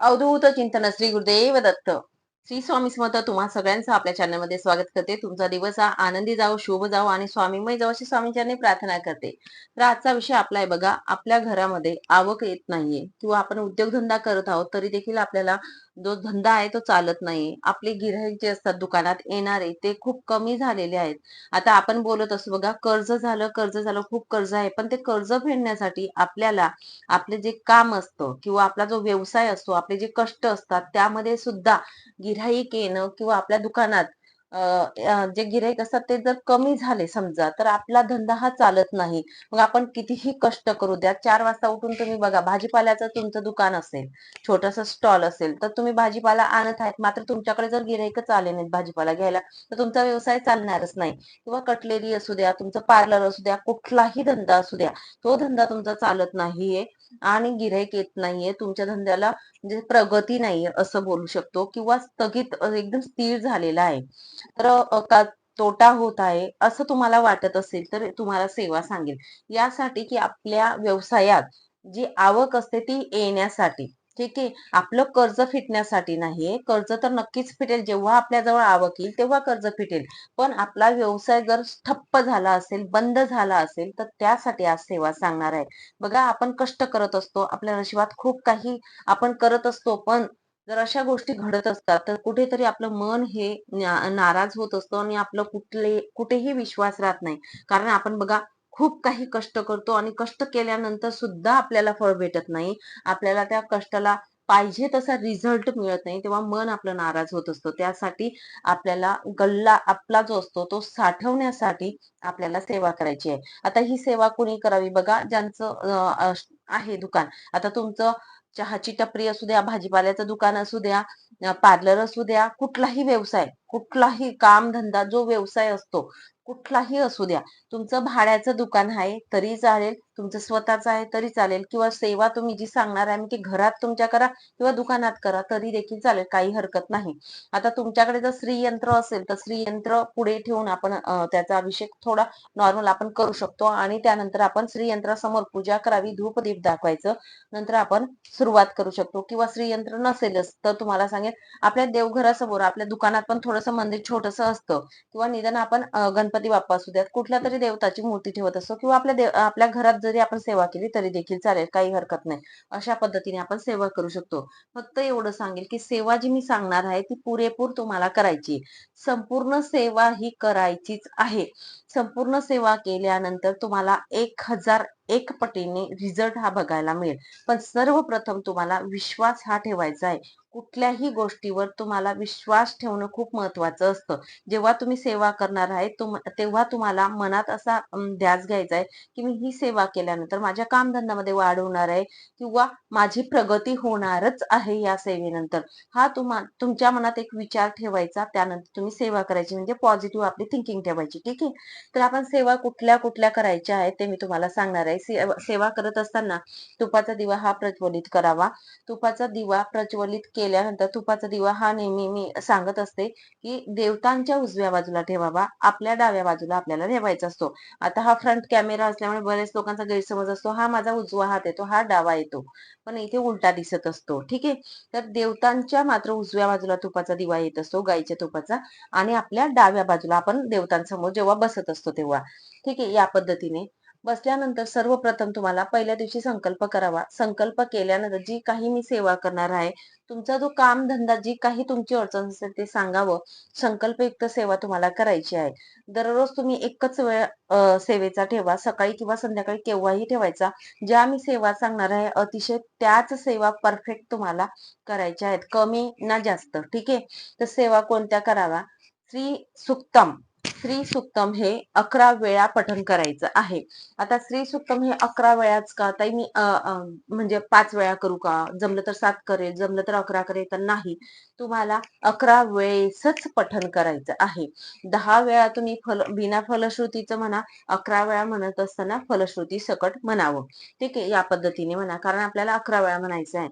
अवधूत चिंतन श्री गुरुदेव दत्त श्री स्वामी समर्थ तुम्हा सगळ्यांचं आपल्या चॅनलमध्ये स्वागत करते. तुमचा दिवस हा आनंदी जाओ शुभ जाओ आणि स्वामीमय जाओ अशी स्वामींच्या प्रार्थना करते. तर आजचा विषय आपला आहे बघा आपल्या घरामध्ये आवक येत नाहीये किंवा आपण उद्योगधंदा करत आहोत तरी देखील आपल्याला जो धंदा आहे तो चालत नाही. आपले गिऱ्हाईक जे असतात दुकानात येणारे ते खूप कमी झालेले आहेत. आता आपण बोलत असतो बघा कर्ज झालं कर्ज झालं खूप कर्ज आहे. पण ते कर्ज फेडण्यासाठी आपल्याला आपले जे काम असतं किंवा आपला जो व्यवसाय असतो आपले जे कष्ट असतात त्यामध्ये सुद्धा गिऱ्हाईक येणं किंवा आपल्या दुकानात जे गिऱ्हाईक असतात ते जर कमी झाले समजा तर आपला धंदा हा चालत नाही. मग आपण कितीही कष्ट करू द्या चार वाजता उठून तुम्ही बघा भाजीपाल्याचं तुमचं दुकान असेल छोटस स्टॉल असेल तर तुम्ही भाजीपाला आणत आहेत मात्र तुमच्याकडे जर गिऱ्हाईकच आले नाहीत भाजीपाला घ्यायला तर तुमचा व्यवसाय चालणारच नाही. किंवा कटलेरी असू द्या तुमचं पार्लर असू द्या कुठलाही धंदा असू द्या तो धंदा तुमचा चालत नाहीये. आणि गिऱ्हाईक येत नाहीये. तुमच्या धंद्याला म्हणजे प्रगती नाहीये असं बोलू शकतो किंवा स्थगित एकदम स्थिर झालेला आहे. तर का तोटा होत आहे असं तुम्हाला वाटत असेल तर तुम्हाला सेवा सांगेल यासाठी की आपल्या व्यवसायात जी आवक असते ती येण्यासाठी ठीक आहे. आपलं कर्ज फिटण्यासाठी नाहीये. कर्ज तर नक्कीच फिटेल. जेव्हा आपल्याजवळ आवक येईल तेव्हा कर्ज फिटेल. पण आपला व्यवसाय जर ठप्प झाला असेल बंद झाला असेल तर त्यासाठी आज सेवा सांगणार आहे. बघा आपण कष्ट करत असतो. आपल्या नशिबात खूप काही आपण करत असतो. पण जर अशा गोष्टी घडत असतात तर कुठेतरी आपलं मन हे नाराज होत असतं आणि आपलं कुठले कुठेही विश्वास राहत नाही. कारण आपण बघा खूप काही कष्ट करतो आणि कष्ट केल्यानंतर सुद्धा आपल्याला फळ भेटत नाही. आपल्याला त्या कष्टाला पाहिजे तसा रिझल्ट मिळत नाही. तेव्हा मन आपलं नाराज होत असतो. त्यासाठी आपल्याला गल्ला आपला जो असतो तो साठवण्यासाठी आपल्याला सेवा करायची आहे. आता ही सेवा कुणी करावी? बघा ज्यांचं आहे दुकान. आता तुमचं चहाची टपरी असू द्या भाजीपाल्याचं दुकान असू द्या पार्लर असू द्या कुठलाही व्यवसाय. कुठलाही काम धंदा जो व्यवसाय असतो कुठलाही असू द्या. तुमचं भाड्याचं दुकान आहे तरी चालेल. तुमचं स्वतःचं आहे तरी चालेल. किंवा सेवा तुम्ही जी सांगणार आहे की घरात तुमच्या करा किंवा दुकानात करा तरी देखील चालेल. काही हरकत नाही. आता तुमच्याकडे जर श्रीयंत्र असेल तर श्रीयंत्र पुढे ठेवून आपण त्याचा अभिषेक थोडा नॉर्मल आपण करू शकतो. आणि त्यानंतर आपण श्रीयंत्रासमोर पूजा करावी धूपदीप दाखवायचं. नंतर आपण सुरुवात करू शकतो. किंवा श्रीयंत्र नसेलच तर तुम्हाला सांगेल आपल्या देवघरासमोर आपल्या दुकानात पण थोडंसं मंदिर छोटस असतं किंवा निदान आपण गणपती बाप्पा असू द्यात कुठल्या तरी देवताची मूर्ती ठेवत असतो किंवा आपल्या आपल्या घरात जरी आपण सेवा केली तरी देखील चालेल काही हरकत नाही. अशा पद्धतीने आपण सेवा करू शकतो. फक्त एवढं सांगेल की सेवा जी मी सांगणार आहे ती पुरेपूर तुम्हाला करायची संपूर्ण सेवा ही करायचीच आहे. संपूर्ण सेवा केल्यानंतर तुम्हाला एक हजार एक पटीने रिझल्ट हा बघायला मिळेल. पण सर्वप्रथम तुम्हाला विश्वास हा ठेवायचा आहे. कुठल्याही गोष्टीवर तुम्हाला विश्वास ठेवणं खूप महत्वाचं असतं. जेव्हा तुम्ही सेवा करणार आहे तेव्हा तुम्हाला मनात असा ध्यास घ्यायचा आहे की मी ही सेवा केल्यानंतर माझ्या कामधंद्यामध्ये वाढ होणार आहे किंवा माझी प्रगती होणारच आहे या सेवेनंतर. हा तुम्हा तुमच्या मनात एक विचार ठेवायचा त्यानंतर तुम्ही सेवा करायची म्हणजे पॉझिटिव्ह आपली थिंकिंग ठेवायची ठीक आहे? तर आपण सेवा कुठल्या कुठल्या करायच्या आहेत ते मी तुम्हाला सांगणार आहे. सेवा करत असताना तुपाचा दिवा हा प्रज्वलित करावा. तुपाचा दिवा प्रज्वलित केल्यानंतर तुपाचा दिवा हा नेहमी मी सांगत असते की देवतांच्या उजव्या बाजूला ठेवावा. आपल्या डाव्या बाजूला आपल्याला ठेवायचा असतो. आता हा फ्रंट कॅमेरा असल्यामुळे बरेच लोकांचा गैरसमज असतो. हा माझा उजवा हात येतो हा डावा येतो. पण इथे उलटा दिसत असतो. ठीक आहे? तर देवतांच्या मात्र उजव्या बाजूला तुपाचा दिवा येत असतो गाईच्या तुपाचा. आणि आपल्या डाव्या बाजूला आपण देवतांसमोर जेव्हा बसत असतो तेव्हा. ठीक आहे? या पद्धतीने बसल्यानंतर सर्वप्रथम तुम्हाला पहिल्या दिवशी संकल्प करावा. संकल्प केल्यानंतर जी काही मी सेवा करणार आहे तुमचा जो काम धंदा जी काही तुमची अडचण असेल ते सांगावं. संकल्पयुक्त सेवा तुम्हाला करायची आहे. दररोज तुम्ही एकच वेळ सेवेचा ठेवा. सकाळी किंवा संध्याकाळी केव्हाही ठेवायचा. ज्या मी सेवा सांगणार आहे अतिशय त्याच सेवा परफेक्ट तुम्हाला करायच्या आहेत. कमी ना जास्त. ठीक आहे? तर सेवा कोणत्या करावा श्री सुक्तम. श्री सुक्तम हे अकरा वेळा पठन करायचं आहे. आता श्री सुक्तम हे अकरा वेळाच का? ताई मी म्हणजे पाच वेळा करू का? जमलं तर सात करेल जमलं तर अकरा करेल तर नाही. तुम्हाला अकरा वेळेसच पठन करायचं आहे. दहा वेळा तुम्ही फल बिना फलश्रुतीचं म्हणा अकरा वेळा म्हणत असताना फलश्रुती सकट म्हणावं. ठीक आहे या पद्धतीने म्हणा कारण आपल्याला अकरा वेळा म्हणायचं आहे.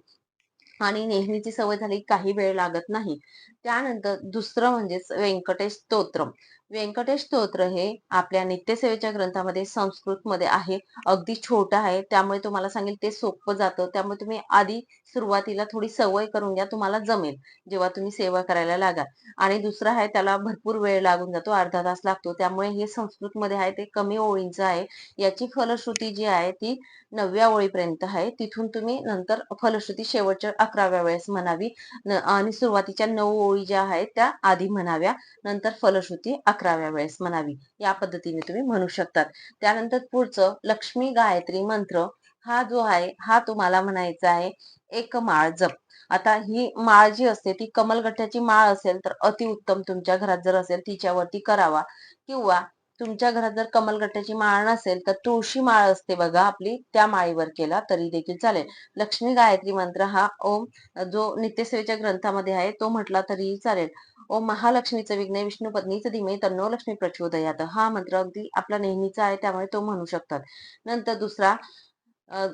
आणि नेहमीची सवय झाली काही वेळ लागत नाही. त्यानंतर दुसरं म्हणजेच व्यंकटेश स्तोत्रम व्यंकटेश स्तोत्र हे आपल्या नित्यसेवेच्या ग्रंथामध्ये संस्कृत मध्ये आहे. अगदी छोटं आहे. त्यामुळे तुम्हाला सांगेल ते सोपं जातं. त्यामुळे तुम्ही आधी सुरुवातीला थोडी सवय करून घ्या तुम्हाला जमेल जेव्हा तुम्ही सेवा करायला लागाल. आणि दुसरं आहे त्याला भरपूर वेळ लागून जातो अर्धा तास लागतो. त्यामुळे हे संस्कृत मध्ये आहे ते कमी ओळींचं आहे. याची फलश्रुती जी आहे ती नवव्या ओळीपर्यंत आहे. तिथून तुम्ही नंतर फलश्रुती शेवटच्या अकराव्या वेळेस म्हणावी. आणि सुरुवातीच्या नऊ ओळी ज्या आहेत त्या आधी म्हणाव्या नंतर फलश्रुती अकराव्या वेळेस म्हणावी. या पद्धतीने तुम्ही म्हणू शकतात. त्यानंतर पुढचं लक्ष्मी गायत्री मंत्र हा जो आहे हा तुम्हाला म्हणायचा आहे एक माळ जप. आता ही माळ जी असते ती कमलगठ्याची माळ असेल तर अतिउत्तम तुमच्या घरात जर असेल तिच्यावरती करावा. किंवा तुमच्या घरात जर कमलगट्ट्याची माळ नसेल तर तुळशी माळ असते बघा आपली त्या माळीवर केला तरी देखील चालेल. लक्ष्मी गायत्री मंत्र हा ओम जो नित्यसेवेच्या ग्रंथामध्ये आहे तो म्हटला तरीही चालेल. ओम महालक्ष्मीचं विघ्न विष्णू पत्नीचं धीमे तन्नो लक्ष्मी प्रचोदयात. हा मंत्र अगदी आपला नेहमीचा आहे त्यामुळे तो म्हणू शकतात. नंतर दुसरा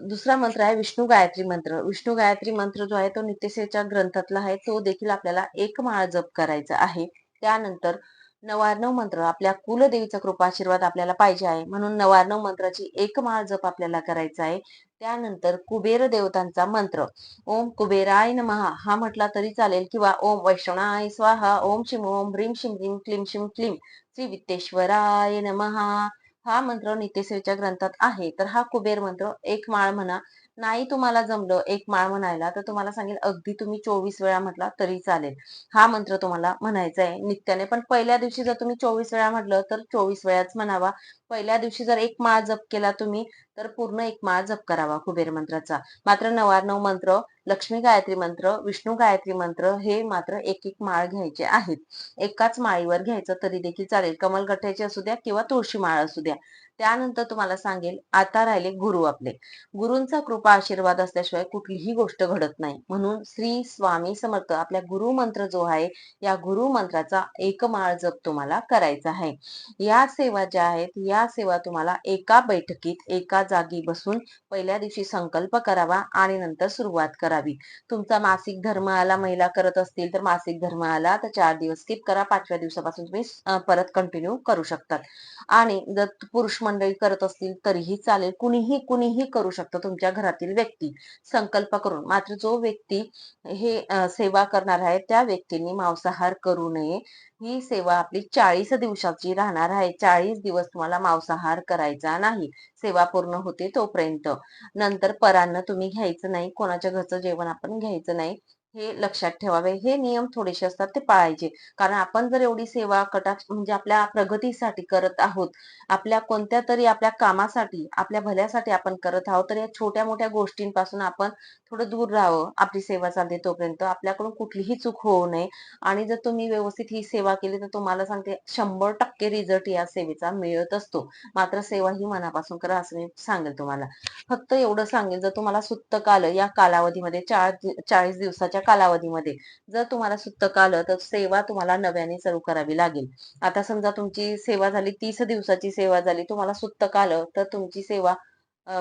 दुसरा मंत्र आहे विष्णू गायत्री मंत्र. विष्णू गायत्री मंत्र जो आहे तो नित्यसेच्या ग्रंथातला आहे तो देखील आपल्याला एक माळ जप करायचा आहे. त्यानंतर नवारणव मंत्र आपल्या कुलदेवीचा कृपा आशीर्वाद आपल्याला पाहिजे आहे. म्हणून नवारणव मंत्राची एक माळ जप आपल्याला करायचा आहे. त्यानंतर कुबेर देवतांचा मंत्र. ओम कुबेराय नमहा हा म्हटला तरी चालेल किंवा ओम वैष्णवाय स्वाहा. ओम शिम ओम ह्रीम शिम ह्रीम क्लीम शिम क्लीम श्री वित्तेश्वराय नमहा हा मंत्र नित्यसेवेच्या ग्रंथात आहे. तर हा कुबेर मंत्र एक माळ म्हणा. नाही तुम्हाला जमलं एक माळ म्हणायला तर तुम्हाला सांगेल अगदी तुम्ही चोवीस वेळा म्हटला तरी चालेल. हा मंत्र तुम्हाला म्हणायचा आहे नित्याने. पण पहिल्या दिवशी जर तुम्ही चोवीस वेळा म्हटलं तर चोवीस वेळाच म्हणावा. पहिल्या दिवशी जर एक माळ जप केला तुम्ही तर पूर्ण एक माळ जप करावा कुबेर मंत्राचा. मात्र नवारणव मंत्र लक्ष्मी गायत्री मंत्र विष्णू गायत्री मंत्र हे मात्र एक एक माळ घ्यायचे आहेत. एकाच माळीवर घ्यायचं तरी देखील चालेल. कमल गठ्ठ्याची असू द्या किंवा तुळशी माळ असू द्या. त्यानंतर तुम्हाला सांगेल आता राहिले गुरु आपले. गुरूंचा कृपा आशीर्वाद असल्याशिवाय कुठलीही गोष्ट घडत नाही. म्हणून श्री स्वामी समर्थ आपल्या गुरु मंत्र जो आहे या गुरु मंत्राचा एक माळ जप तुम्हाला करायचा आहे. या सेवा ज्या आहेत या सेवा तुम्हाला एका बैठकीत एका जागी बसून पहिल्या दिवशी संकल्प करावा आणि नंतर सुरुवात करावी. तुमचा मासिक धर्म आला महिला करत असतील तर मासिक धर्म आला तर चार दिवस स्किप करा पाचव्या दिवसापासून तुम्ही परत कंटिन्यू करू शकतात. आणि जर पुरुष मंडळी करत असतील तरीही चालेल. कुणीही कुणीही करू शकतं तुमच्या घरातील व्यक्ती. संकल्प करून. मात्र जो व्यक्ती हे सेवा करणार आहे त्या व्यक्तींनी मांसाहार करू नये. ही सेवा आपली चाळीस दिवसाची राहणार आहे. चाळीस दिवस तुम्हाला मांसाहार करायचा नाही. सेवा पूर्ण होते तोपर्यंत. नंतर परांना तुम्ही घ्यायचं नाही. कोणाच्या घरचं जेवण आपण घ्यायचं नाही. हे लक्षात ठेवावे. हे नियम थोडेसे असतात ते पाळायचे. कारण आपण जर एवढी सेवा कटाक्ष म्हणजे आपल्या प्रगतीसाठी करत आहोत आपल्या कोणत्या तरी आपल्या कामासाठी आपल्या भल्यासाठी आपण करत आहोत तर या छोट्या मोठ्या गोष्टींपासून आपण थोडं दूर राहावं आपली सेवा चालते तोपर्यंत. आपल्याकडून कुठलीही चूक होऊ नये. आणि जर तुम्ही व्यवस्थित ही सेवा केली तर तुम्हाला सांगते शंभर टक्के रिझल्ट या सेवेचा मिळत असतो. मात्र सेवा ही मनापासून करा असं मी सांगेल तुम्हाला. फक्त एवढं सांगेल जर तुम्हाला सुत्त काल या कालावधीमध्ये चार चाळीस दिवसाच्या कालावधीमध्ये. जर तुम्हाला सुतक आलं तर सेवा तुम्हाला नव्याने सुरू करावी लागेल. आता समजा तुमची सेवा झाली तीस दिवसाची सेवा झाली तुम्हाला सुतक आलं तर तुमची सेवा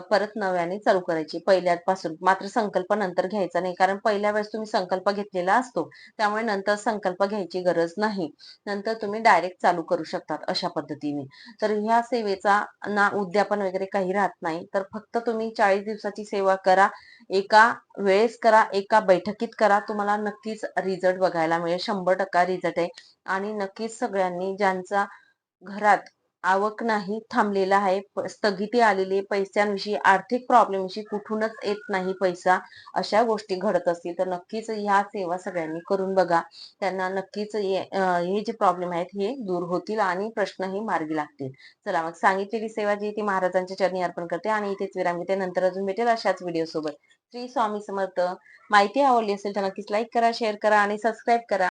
परत नव्याने चालू करायची. पहिल्यापासून. मात्र संकल्प नंतर घ्यायचा नाही. कारण पहिल्या वेळेस तुम्ही संकल्प घेतलेला असतो. त्यामुळे नंतर संकल्प घ्यायची गरज नाही. नंतर तुम्ही डायरेक्ट चालू करू शकतात अशा पद्धतीने. तर ह्या सेवेचा ना उद्यापन वगैरे काही राहत नाही. तर फक्त तुम्ही चाळीस दिवसाची सेवा करा. एका वेळेस करा. एका बैठकीत करा. तुम्हाला नक्कीच रिझल्ट बघायला मिळेल. शंभर टक्का रिझल्ट आहे. आणि नक्कीच सगळ्यांनी ज्यांचा घरात आवक नाही थांबलेला आहे. स्थगिती आलेली पैशांविषयी आर्थिक प्रॉब्लेमविषयी कुठूनच येत नाही पैसा. अशा गोष्टी घडत असतील तर नक्कीच ह्या सेवा सगळ्यांनी करून बघा. त्यांना नक्कीच हे जे प्रॉब्लेम आहेत हे दूर होतील आणि प्रश्नही मार्गी लागतील. चला मग सांगितलेली सेवा जी ती महाराजांच्या चरणी अर्पण करते आणि इथेच विराम घेते. नंतर अजून भेटेल अशाच व्हिडिओ सोबत. श्री स्वामी समर्थ. माहिती आवडली असेल तर नक्कीच लाईक करा शेअर करा आणि सबस्क्राईब करा.